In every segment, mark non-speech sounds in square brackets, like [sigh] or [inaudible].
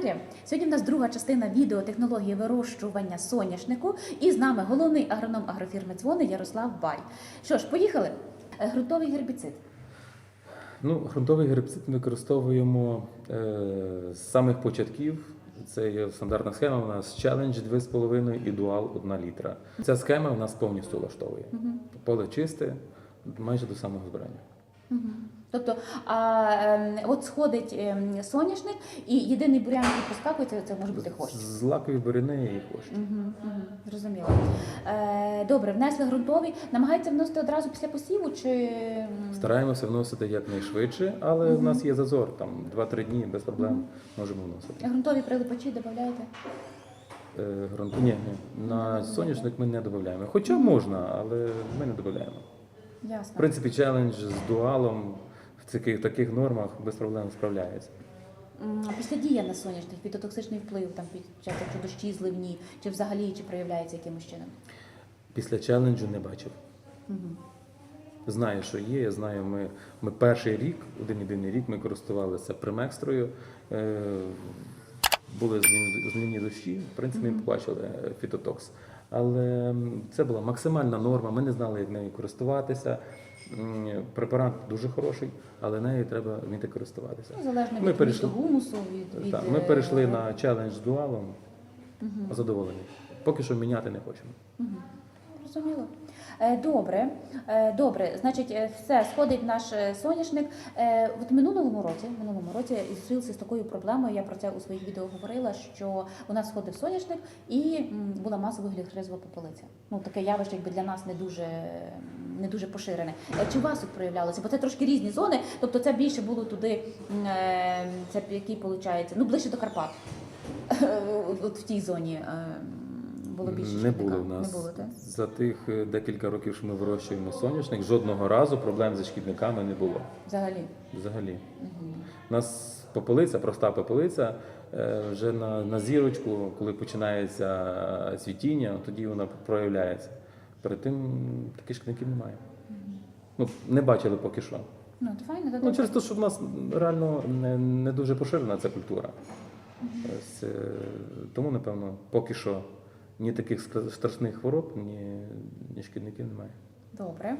Дар'я. Сьогодні в нас друга частина відео технології вирощування соняшнику. І з нами головний агроном агрофірми Дзвони Ярослав Бай. Що ж, поїхали? Е, Ґрунтовий гербіцид. Ну, ґрунтовий гербіцид ми використовуємо е, з самих початків. Це є стандартна схема. У нас Challenge 2,5 і Dual 1 літра. Ця схема у нас повністю влаштовує. Поле чисте, майже до самого збирання. Тобто, а, ем, от сходить ем, соняшник, і єдиний бурян, який проскакує, це, може бути хвощ. З лакові буряни і хвощ. Угу, угу, зрозуміло. Е, добре, внесли ґрунтовий. Намагається вносити одразу після посіву чи Стараємося вносити якнайшвидше, але в нас є зазор, там 2-3 дні без проблем можемо вносити. ґрунтові прилипачі додаєте? Е, ґрунт... Ні, ні, на соняшник ми не додаємо. Хоча можна, але ми не додаємо. В принципі, челендж з дуалом в таких, таких нормах без проблем справляється. М, Після дія на соняшник, фітотоксичний вплив там під час якщо дощі зливні, чи взагалі чи проявляється якимось чином? Після челенджу не бачив. Угу. Знаю, що є. Я знаю, ми, ми перший рік, один єдиний рік, ми користувалися примекстрою. Е, були змінні, змінні дощі, в принципі, ми побачили е, фітотокс. Але це була максимальна норма, ми не знали, як нею користуватися. Препарат дуже хороший, але нею треба вміти користуватися. Ну, залежно Ми від перейшли- гумусу, від, від Так, ми е, перейшли на челендж з дуалом, угу. задоволені. Поки що міняти не хочемо. Мгм. Зрозуміло. Е, Добре, Е, добре. Значить, е, все сходить наш соняшник. От минулому році, минулому році я зустрілася з такою проблемою. Я про це у своїх відео говорила. Що у нас сходив соняшник і була масова гліхризова попелиця. Ну таке явище, якби для нас не дуже не дуже поширене. Чи у вас тут проявлялося? Бо це трошки різні зони. Тобто, це більше було туди, це який виходить, ну ближче до Карпат. [laughs] От в тій зоні. Е, Було більше Не було в нас Не було, так? за тих е, декілька років, що ми вирощуємо соняшник, жодного разу проблем зі шкідниками не було. Взагалі. Взагалі. Мгм. У нас попелиця, проста попелиця, е, вже на, на зірочку, коли починається цвітіння, тоді вона проявляється. Перед тим таких шкідників немає. Ну, не бачили поки що. Ну, то файно, то Ну, через те, що в нас реально не, не дуже поширена ця культура. Ось, е, тому, напевно, поки що ні таких страшних хвороб, ні, ні шкідників немає. Добре.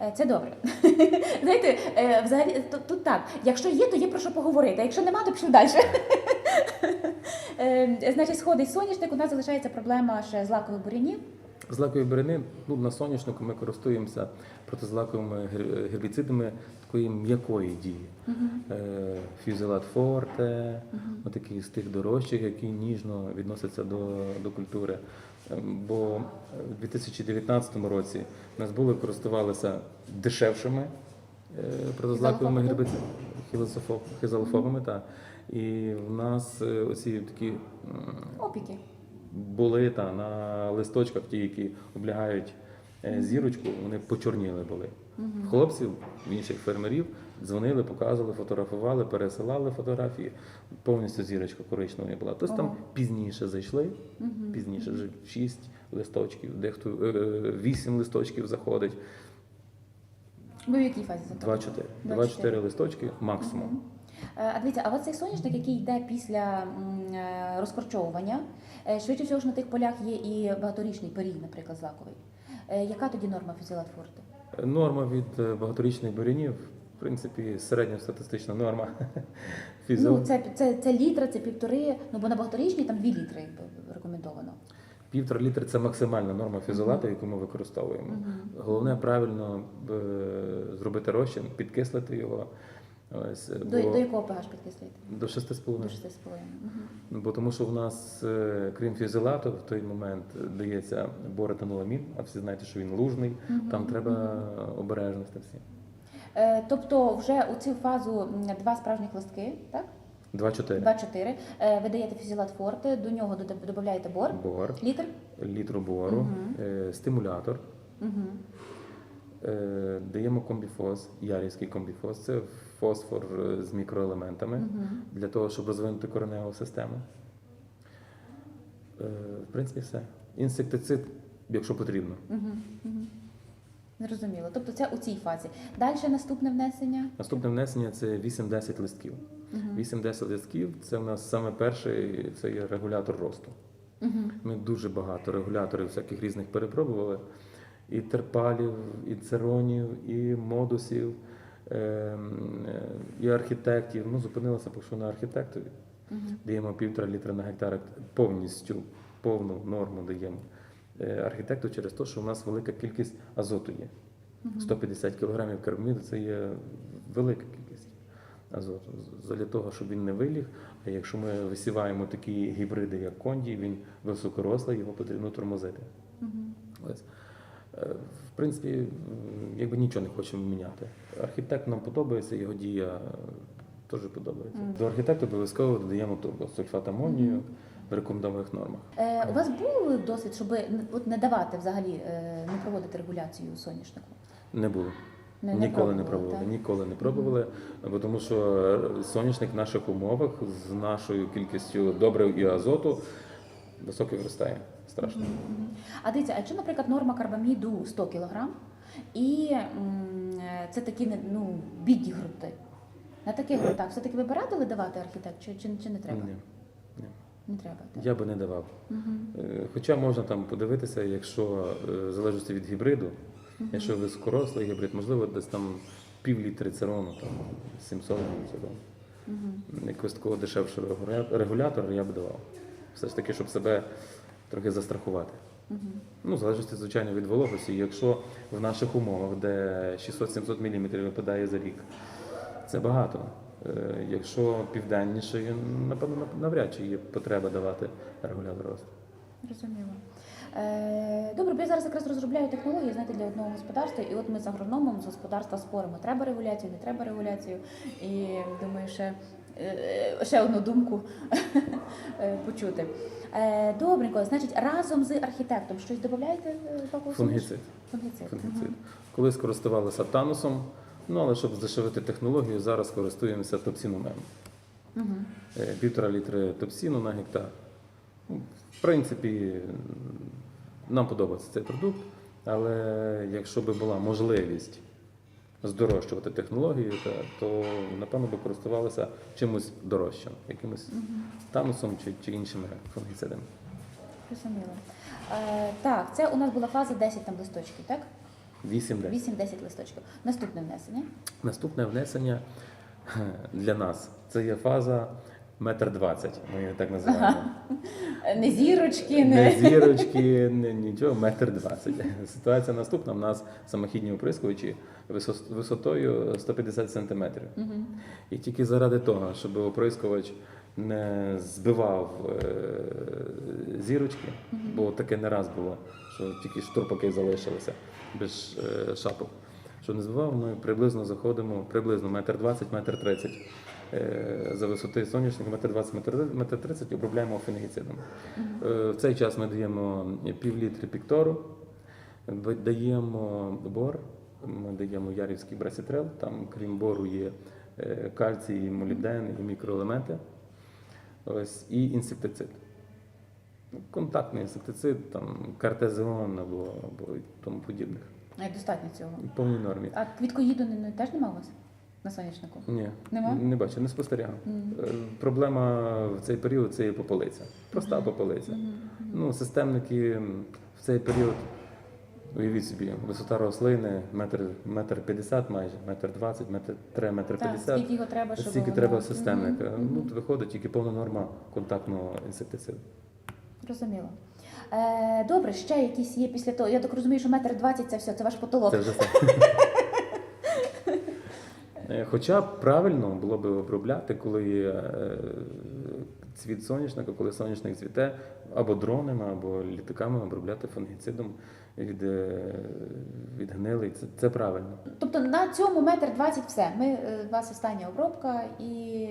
Е, Це добре. [laughs] Знаєте, е, взагалі тут, так. Якщо є, то є про що поговорити. Якщо нема, то пішли далі. [laughs] Е, Значить, сходить соняшник, у нас залишається проблема ще злакових бурянів. Злакові буряни, ну, на соняшнику ми користуємося протизлаковими гербіцидами такої м'якої дії. Е, Фюзелат форте, отакий з тих дорожчих, які ніжно відносяться до, до культури. Е, Бо в 2019 році нас були користувалися дешевшими е, протизлаковими Хізалофобами? гербіцидами, хизалофобами, та. І в нас оці такі Опіки. Були та на листочках, ті, які облягають е, зірочку, вони почорніли були. Хлопців, інших фермерів дзвонили, показували, фотографували, пересилали фотографії. Повністю зірочка коричневою була. Тобто там пізніше зайшли, пізніше вже 6 листочків, дехто 8 листочків заходить. Ви в якій фазі? 2-4. 24. 2-4 листочки максимум. Е, А дивіться, а от цей соняшник, який йде після е, розкорчовування, е, швидше всього ж на тих полях є і багаторічний перій, наприклад, злаковий. Яка тоді норма фізілат форте? Норма від багаторічних бурянів, в принципі, середньостатистична норма. [laughs] Фізіо- Ну, це, це, це літра, це півтори, ну бо на багаторічній там дві літри рекомендовано. Півтора літри це максимальна норма фізолату, яку ми використовуємо. Головне правильно зробити розчин, підкислити його. Ось, До, бо до якого pH підкислити? до 6,5. До 6,5. Угу. Бо тому що в нас, е, крім фізолату, в той момент дається боретаноламін, а всі знаєте, що він лужний, там треба обережності всі. Е, тобто вже у цю фазу два справжніх листки, так? 2-4. 2-4. Е, ви даєте фізілат форте, до нього додаєте бор, Бор, літр. літру бору, е, стимулятор. Угу. Е, Даємо комбіфоз, ярівський комбіфоз, це фосфор е, з мікроелементами для того, щоб розвинути кореневу систему. Е, В принципі, все. Інсектицид, якщо потрібно. Угу. Угу. Зрозуміло. Тобто це у цій фазі. Далі наступне внесення. Наступне внесення це 8-10 листків. Угу. 8-10 листків це у нас саме перший це є регулятор росту. Угу. Ми дуже багато регуляторів всяких різних перепробували. І терпалів, і церонів, і модусів, і архітектів. Ну, зупинилися поки що на архітектові. Угу. Даємо півтора літра на гектар повністю повну норму даємо е, архітекту через те, що у нас велика кількість азоту є. 150 кг карбаміду це є велика кількість азоту. Для того, щоб він не виліг. А якщо ми висіваємо такі гібриди, як конді, він високорослий, його потрібно тормозити. Угу. Ось. Е, В принципі, якби нічого не хочемо міняти. Архітект нам подобається, його дія е, теж подобається. До архітекту обов'язково додаємо турбосульфат амонію в рекомендованих нормах. Е, у вас був досвід, щоб от не давати взагалі, е, не проводити регуляцію соняшнику? Не було. Не, не ніколи не пробували, так? ніколи не пробували, бо тому що соняшник в наших умовах з нашою кількістю добрив і азоту високо виростає. Страшно. А дивіться, а якщо, наприклад, норма карбаміду 100 кг, і м, е, це такі ну, бідні грунти. На таких ґрунтах все-таки ви б радили давати архітект, чи, чи, чи не треба? Ні, ні. Не треба. Так? Я би не давав. Е, Хоча можна там подивитися, якщо е, в залежності від гібриду, якщо високорослий гібрид, можливо, десь там пів літри церону, там 700 грамів церону. Мгм. Якось такого дешевшого регуля- регулятора я б давав. Все ж таки, щоб себе трохи застрахувати. Мгм. Ну, в залежності, звичайно, від вологості. Якщо в наших умовах, де 600-700 мм випадає за рік, це багато. Е, Якщо південніше, напевно, навряд чи є потреба давати регулятор росту. Зрозуміло. Е, добре, бо я зараз якраз розробляю технології знаєте, для одного господарства, і от ми з агрономом з господарства споримо, треба регуляцію, не треба регуляцію. І думаю, ще, ще одну думку е, почути. Е, добренько, значить, разом з архітектом щось додаєте? е, Фунгіцид. Фунгіцид. Фунгіцид. Мгм. Колись користувалися танусом, ну але щоб здешевити технологію, зараз користуємося топсіномем. Е, Півтора літри топсіну на гектар. Ну, В принципі, нам подобається цей продукт, але якщо б була можливість здорожчувати технологію, та- то напевно би користувалися чимось дорожчим, якимось танусом чи, чи іншими фунгіцидами. Зрозуміло. Е, так, це у нас була фаза 10 там листочків, так? 8-10. 8-10 листочків. Наступне внесення. Наступне внесення для нас це є фаза метр двадцять. Ми її так називаємо. Е, Не зірочки, Не не. зірочки, не нічого, метр двадцять. Ситуація наступна. У нас самохідні оприскувачі висотою 150 сантиметрів. Мгм. І тільки заради того, щоб оприскувач не збивав е, зірочки, бо таке не раз було, що тільки штурпаки залишилися без е, шапок. Що не збивав, ми приблизно заходимо приблизно метр двадцять, метр тридцять. Е, За висоти соняшника метр 20, метр, метр 30 обробляємо фунгіцидом. Е, В цей час ми даємо пів літри піктору, даємо бор, ми даємо ярівський брасітрел, там крім бору є е, кальцій, молібден і мікроелементи. Ось, і інсектицид. Ну, Контактний інсектицид, там картезеон або, або тому подібних. Достатньо цього. В повній нормі. А квіткоїду не, не- теж нема у вас на соняшнику? Ні, Нема? не бачу, не спостерігав. Мгм. Е, Проблема в цей період це є попелиця. Проста попелиця. Мгм. Ну, системники в цей період, уявіть собі, висота рослини метр, метр 50 майже, метр 20, метр 3, метр 50. скільки його треба, щоб Стільки воно- треба системника. Мгм, Ну, то виходить тільки повна норма контактного інсектициду. Зрозуміло. Е, добре, ще якісь є після того. Я так розумію, що метр двадцять це все, це ваш потолок. Це вже все. [laughs] Е, Хоча правильно було би обробляти, коли е, цвіт соняшника, коли соняшник цвіте, або дронами, або літаками обробляти фунгіцидом від, е, від гнилий. Це, це правильно. Тобто на цьому метр двадцять все. Ми е, вас остання обробка, і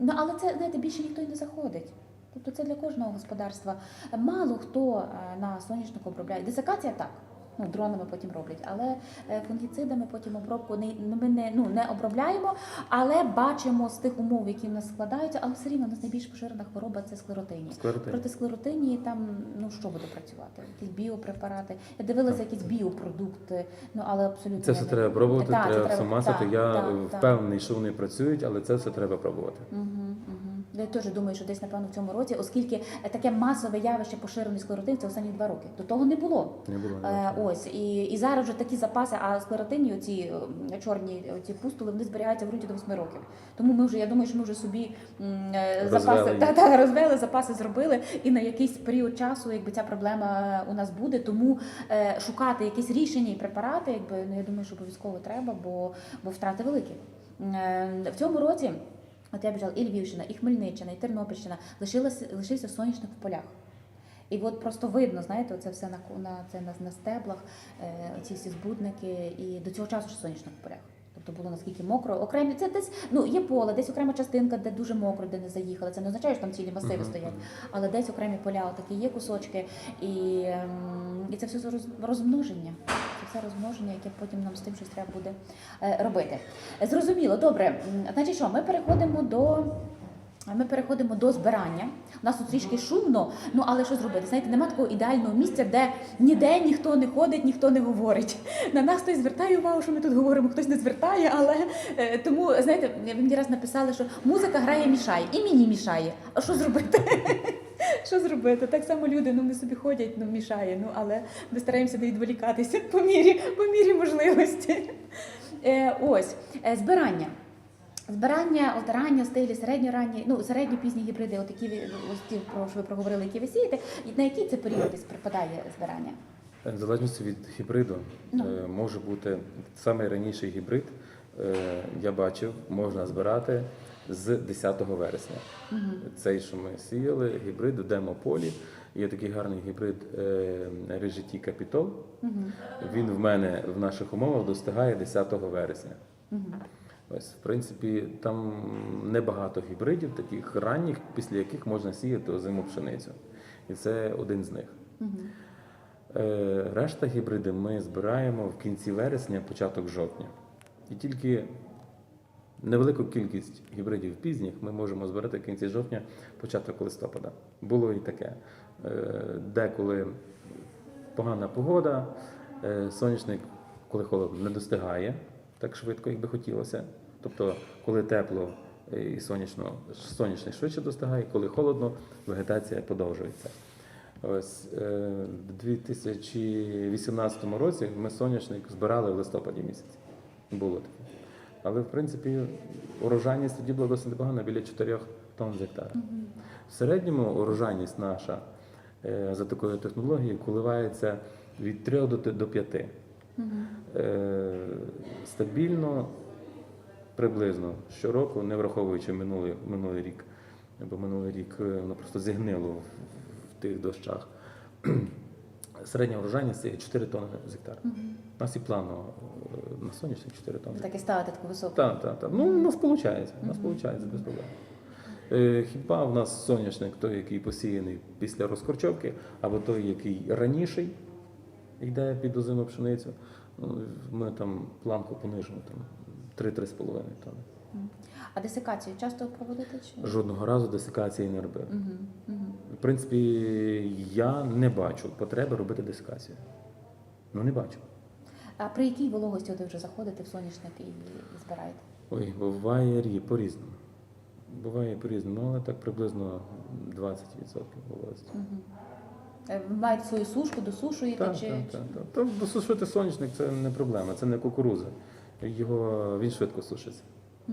ну але це знаєте, більше ніхто й не заходить. Тобто це для кожного господарства. Мало хто е, на соняшнику обробляє. Десикація так. Ну, дронами потім роблять, але е, фунгіцидами потім обробку не, ми не, ну, не обробляємо, але бачимо з тих умов, які в нас складаються, але все рівно у нас найбільш поширена хвороба це склеротинія. Склеротин. Проти склеротинії там ну що буде працювати? Якісь біопрепарати. Я дивилася якісь біопродукти, ну але абсолютно Це не- все треба пробувати, це треба все масити. Я так. впевнений, що вони працюють, але це все треба пробувати. Угу. Я теж думаю, що десь напевно в цьому році, оскільки е, таке масове явище поширений склеротин це останні два роки. До того не було. Не було. Е, ось і, і зараз вже такі запаси, а склеротині, оці е, чорні ці пустули, вони зберігаються в ґрунті до 8 років. Тому ми вже, я думаю, що ми вже собі е, Розвели запаси та, та, розвели, запаси зробили, і на якийсь період часу, якби ця проблема у нас буде. Тому е, шукати якісь рішення і препарати, якби ну я думаю, що обов'язково треба, бо, бо втрати великі. Е, в цьому році. От я бажала і Львівщина, і Хмельниччина, і Тернопільщина лишилася лишився соняшник в полях. І от просто видно, знаєте, це все на на це на, на стеблах, е, ці всі збудники, і до цього часу ще соняшник в полях. Тобто було наскільки мокро, окремі це десь ну є поле, десь окрема частинка, де дуже мокро, де не заїхали. Це не означає, що там цілі масиви Мгм. стоять, але десь окремі поля, такі є кусочки, і, ем, і це все роз- розмноження. Це розмноження, яке потім нам з тим щось треба буде е, робити. Зрозуміло, добре. Значить, що ми переходимо до. Ми переходимо до збирання. У нас тут трішки шумно, ну але що зробити? Знаєте, немає такого ідеального місця, де ніде ніхто не ходить, ніхто не говорить. На нас хтось звертає увагу, що ми тут говоримо, хтось не звертає, але е, тому, знаєте, ви мені раз написали, що музика грає мішає, і мені мішає. А що зробити? Що зробити? Так само люди, ну ми собі ходять, ну мішає. Ну але ми стараємося не відволікатися по мірі, по мірі можливості. Е, ось е, збирання. Збирання, от ранньо стилі, середньоранні, ну середньо пізні гібриди, от які ті, про що ви проговорили, які ви сієте, і на який це період припадає збирання? В залежності від гібриду Ну. е, може бути самий раніший гібрид. е, Я бачив, можна збирати з 10 вересня. Цей, що ми сіяли, гібрид у демополі. Є такий гарний гібрид Режиті Капітол. Він в мене в наших умовах достигає 10 вересня. Ось, в принципі, там небагато гібридів, таких ранніх, після яких можна сіяти озиму пшеницю. І це один з них. Е, Решта гібриди ми збираємо в кінці вересня, початок жовтня. І тільки невелику кількість гібридів пізніх ми можемо збирати в кінці жовтня, початок листопада. Було і таке. Е, Деколи погана погода, е, сонячник, коли холодно, не достигає так швидко, як би хотілося. Тобто, коли тепло е, і сонячно, сонячний швидше достигає, коли холодно, вегетація подовжується. Ось в 2018 році ми соняшник збирали в листопаді місяці. Було таке. Але в принципі урожайність тоді була досить непогана, біля 4 тонн з гектара. В середньому урожайність наша е, за такою технологією коливається від 3 до, до 5. Е, стабільно приблизно щороку, не враховуючи минулий, минулий рік, бо минулий рік е, воно просто зігнило в тих дощах. Середня врожайність це 4 тонни з гектара. У нас і планово е, на сонячник 4 тонни. Так і ставите таку високу. Так, так, так. Ну, у нас виходить, у нас виходить без проблем. Е, Хіба в нас соняшник той, який посіяний після розкорчовки, або той, який раніший йде під озиму пшеницю, ну, ми там планку понижимо там 3-3,5 тонни. А десикацію часто проводите? Чи? Жодного разу десикації не робив. Угу, угу. Принципі, я не бачу потреби робити десикацію. Ну, не бачу. А при якій вологості ви вже заходите в соняшник і збираєте? Ой, буває рі по-різному. Буває по-різному, але так приблизно 20% вологості. Угу. Ви маєте свою сушку, досушуєте Так, чи, так, так, так. Та досушити соняшник це не проблема, це не кукуруза. Його він швидко сушиться. Е,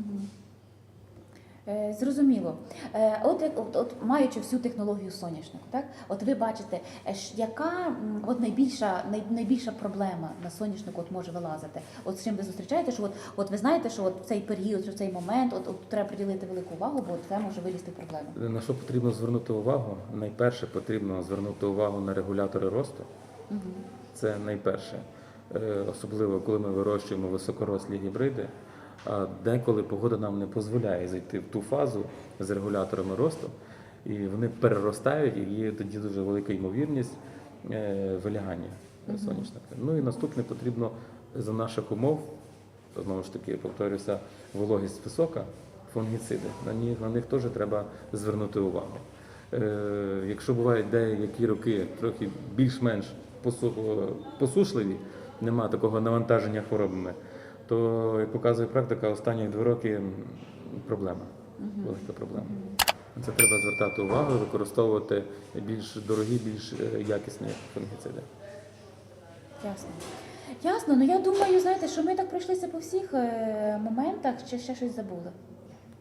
Зрозуміло. Е, От, як- от, от маючи всю технологію соняшнику, так от ви бачите, е, яка от найбільша най, найбільша проблема на соняшнику от може вилазити? От з чим ви зустрічаєте? Що от, от ви знаєте, що от в цей період, що в цей момент, от, от треба приділити велику увагу, бо от це може вилізти в проблему. На що потрібно звернути увагу? Найперше потрібно звернути увагу на регулятори росту. Це найперше. Е, Особливо коли ми вирощуємо високорослі гібриди. А деколи погода нам не дозволяє зайти в ту фазу з регуляторами росту, і вони переростають, і є тоді дуже велика ймовірність е, вилягання соняшника. Ну і наступне потрібно за наших умов, знову ж таки, повторюся, вологість висока, фунгіциди. На них, на них теж треба звернути увагу. Е, якщо бувають деякі роки трохи більш-менш посушливі, нема такого навантаження хворобами, то, як показує практика, останні два роки проблема, велика проблема. Це треба звертати увагу використовувати більш дорогі, більш е, якісні фунгіциди. Ясно. Ясно, ну я думаю, знаєте, що ми так пройшлися по всіх е, моментах, чи ще щось забули.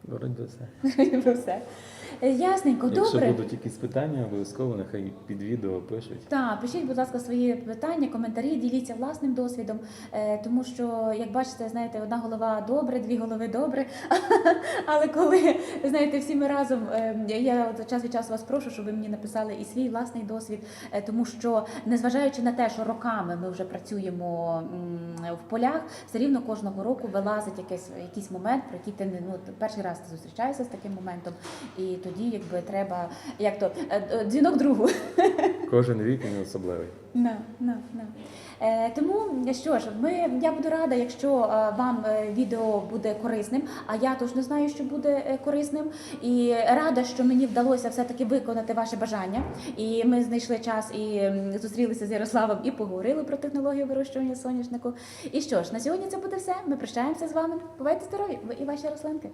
Вроді все. Все. Е, Ясненько, Якщо добре. будуть якісь питання, обов'язково нехай під відео пишуть. Так, пишіть, будь ласка, свої питання, коментарі, діліться власним досвідом, е, тому що, як бачите, знаєте, одна голова добре, дві голови добре. [laughs] Але коли знаєте, всі ми разом, е, я от час від часу вас прошу, щоб ви мені написали і свій власний досвід, тому що незважаючи на те, що роками ми вже працюємо в полях, все рівно кожного року вилазить якийсь, якийсь момент, про який ти не ну перший раз ти зустрічаєшся з таким моментом, і тоді якби треба як то е, е, дзвінок другу. [laughs] Кожен рік він особливий. На, на, на. Е, тому що ж, ми, я буду рада, якщо е, вам відео буде корисним, а я точно знаю, що буде корисним. І рада, що мені вдалося все-таки виконати ваше бажання. І ми знайшли час і зустрілися з Ярославом і поговорили про технологію вирощування соняшнику. І що ж, на сьогодні це буде все. Ми прощаємося з вами. Бувайте здорові, ви і ваші рослинки.